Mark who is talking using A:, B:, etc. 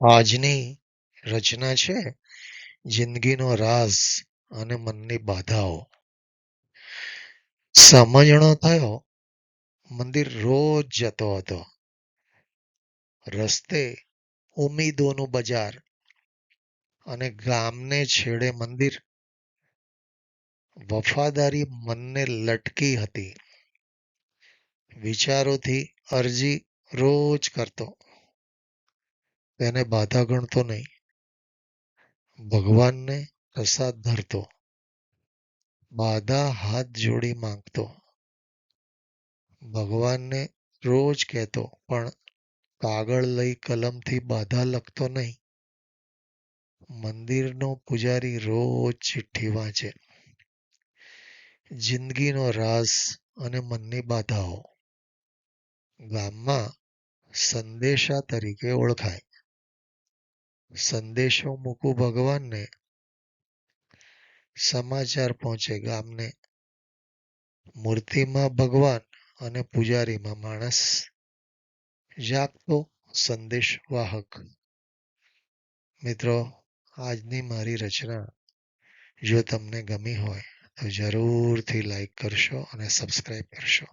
A: આજની રચના છે જિંદગીનો રાસ અને મનની બાધાઓ. સમજણો થયો, મંદિર રોજ જતો હતો. રસ્તે ઉમ્મીદોનું બજાર અને ગામને છેડે મંદિર. વફાદારી મનને લટકી હતી. વિચારોથી અરજી રોજ કરતો. તેને બાધા ગણતો નહીં. ભગવાનને પ્રસાદ ધરતો. બાધા હાથ જોડી માંગતો. ભગવાનને રોજ કહેતો, પણ કાગળ લઈ કલમથી બાધા લખતો નહીં. મંદિરનો પૂજારી રોજ ચિઠ્ઠી વાંચે. જિંદગીનો રાસ અને મનની બાધાઓ. ગામમાં સંદેશા તરીકે ઓળખાય. સંદેશો મૂકું ભગવાનને, સમાચાર પહોંચે ગામને. મૂર્તિમાં ભગવાન અને પૂજારીમાં માણસ. જાગતો સંદેશ વાહક. મિત્રો, આજની મારી રચના જો તમને ગમી હોય તો જરૂરથી લાઈક કરશો અને સબસ્ક્રાઈબ કરશો.